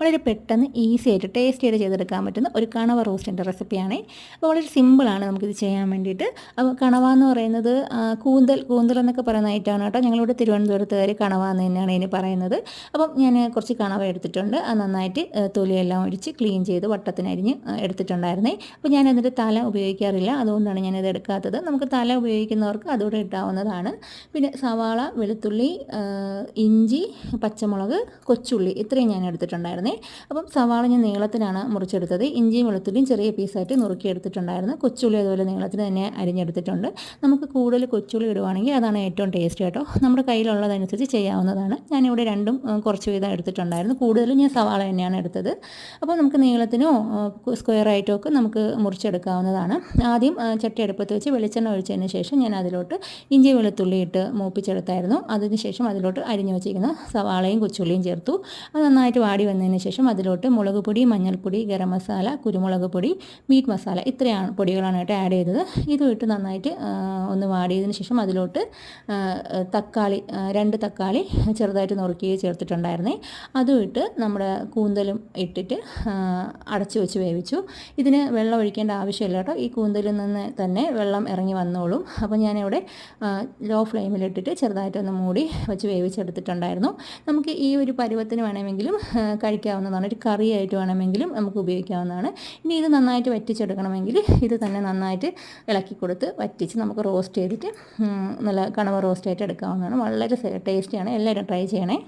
വളരെ പെട്ടെന്ന് ഈസി ആയിട്ട് ടേസ്റ്റ് ആയിട്ട് ചെയ്തെടുക്കാൻ പറ്റുന്ന ഒരു കണവ റോസ്റ്റിന്റെ റെസിപ്പിയാണ് അപ്പോൾ വളരെ സിമ്പിളാണ് നമുക്കിത് ചെയ്യാൻ വേണ്ടിയിട്ട്. അപ്പോൾ കണവ എന്ന് പറയുന്നത് കൂന്തൽ കൂന്തൽ എന്നൊക്കെ പറയുന്ന ഐറ്റമാണ് കേട്ടോ. ഞങ്ങളിവിടെ തിരുവനന്തപുരത്തുകാർ കണവ എന്ന് തന്നെയാണ് ഇതിന് പറയുന്നത്. അപ്പം ഞാൻ കുറച്ച് കണവ എടുത്തിട്ടുണ്ട്. അത് നന്നായിട്ട് തൊലിയെല്ലാം ഒഴിച്ച് ക്ലീൻ ചെയ്ത് വട്ടത്തിനരിഞ്ഞ് എടുത്തിട്ടുണ്ടായിരുന്നത് എടുത്തിട്ടുണ്ടായിരുന്നേ. അപ്പോൾ ഞാൻ അതിന്റെ തല ഉപയോഗിക്കാറില്ല. അതുകൊണ്ടാണ് ഞാനിത് എടുക്കാത്തത്. നമുക്ക് തല ഉപയോഗിക്കുന്നവർക്ക് അതുകൂടെ ഇട്ടാവുന്നതാണ് പിന്നെ സവാള വെളുത്തുള്ളി ഇഞ്ചി പച്ചമുളക് കൊച്ചുള്ളി ഇത്രയും ഞാൻ എടുത്തിട്ടുണ്ടായിരുന്നേ. അപ്പം സവാള ഞാൻ നീളത്തിലാണ് മുറിച്ചെടുത്തത്. ഇഞ്ചിയും വെളുത്തുള്ളിയും ചെറിയ പീസായിട്ട് നുറുക്കിയെടുത്തിട്ടുണ്ടായിരുന്നു. കൊച്ചുള്ളി അതുപോലെ നീളത്തിൽ തന്നെ അരിഞ്ഞെടുത്തിട്ടുണ്ട്. നമുക്ക് കൂടുതൽ കൊച്ചുള്ളി ഇടുവാണെങ്കിൽ അതാണ് ഏറ്റവും ടേസ്റ്റ് കേട്ടോ. നമ്മുടെ കയ്യിലുള്ളതനുസരിച്ച് ചെയ്യാവുന്നതാണ്. ഞാനിവിടെ രണ്ടും കുറച്ച് വീതം എടുത്തിട്ടുണ്ടായിരുന്നു. കൂടുതലും ഞാൻ സവാള തന്നെയാണ് എടുത്തത്. അപ്പോൾ നമുക്ക് നീളത്തിനോ സ്ക്വയറായിട്ടോ ഒക്കെ നമുക്ക് മുറിച്ചെടുക്കാവുന്നതാണ്. ആദ്യം ചട്ടി അടുപ്പത്ത് വെച്ച് വെളിച്ചെണ്ണ ഒഴിച്ചതിന് ശേഷം ഞാൻ അതിലോട്ട് ഇഞ്ചി വെളുത്തുള്ളി ഇട്ട് മൂപ്പിച്ചെടുത്തായിരുന്നു. അതിനുശേഷം അതിലോട്ട് അരിഞ്ഞു വെച്ചിരിക്കുന്ന സവാളയും കൊച്ചുള്ളിയും ചേർത്തു. അത് നന്നായിട്ട് വാടി വന്നതിന് ശേഷം അതിലോട്ട് മുളക് പൊടി മഞ്ഞൾപ്പൊടി ഗരം മസാല കുരുമുളക് പൊടി മീറ്റ് മസാല ഇത്രയാണ് പൊടികളാണ് കേട്ടോ ആഡ് ചെയ്തത്. ഇതും ഇട്ട് നന്നായിട്ട് ഒന്ന് വാടിയതിന് ശേഷം അതിലോട്ട് തക്കാളി രണ്ട് തക്കാളി ചെറുതായിട്ട് നുറുക്കി ചേർത്തിട്ടുണ്ടായിരുന്നേ. അതും ഇട്ട് നമ്മുടെ കൂന്തലും ഇട്ടിട്ട് അടച്ചു വെച്ച് വേവിച്ചു. ഇതിന് വെള്ളം ഒഴിക്കേണ്ട ആവശ്യമില്ല കേട്ടോ. ഈ കൂന്തലിൽ നിന്ന് തന്നെ വെള്ളം ഇറങ്ങി വന്നോളും. അപ്പോൾ ഞാനിവിടെ ലോ ഫ്ലെയിമിലിട്ടിട്ട് ചെറുതായിട്ടൊന്ന് മൂടി വെച്ച് വേവിച്ചെടുത്തിട്ടുണ്ടായിരുന്നു. നമുക്ക് ഈ ഒരു പരുവത്തിന് വേണമെങ്കിലും ആ, കഴിക്കാവുന്നതാണ് ഒരു കറി ആയിട്ട് വേണമെങ്കിലും നമുക്ക് ഉപയോഗിക്കാവുന്നതാണ്. ഇനി ഇത് നന്നായിട്ട് വറ്റിച്ചെടുക്കണമെങ്കിൽ ഇത് തന്നെ നന്നായിട്ട് ഇളക്കി കൊടുത്ത് വറ്റിച്ച് നമുക്ക് റോസ്റ്റ് ചെയ്തിട്ട് നല്ല കണവ റോസ്റ്റ് ആയിട്ട് എടുക്കാവുന്നതാണ്. വളരെ ടേസ്റ്റിയാണ്. എല്ലാവരും ട്രൈ ചെയ്യണേ.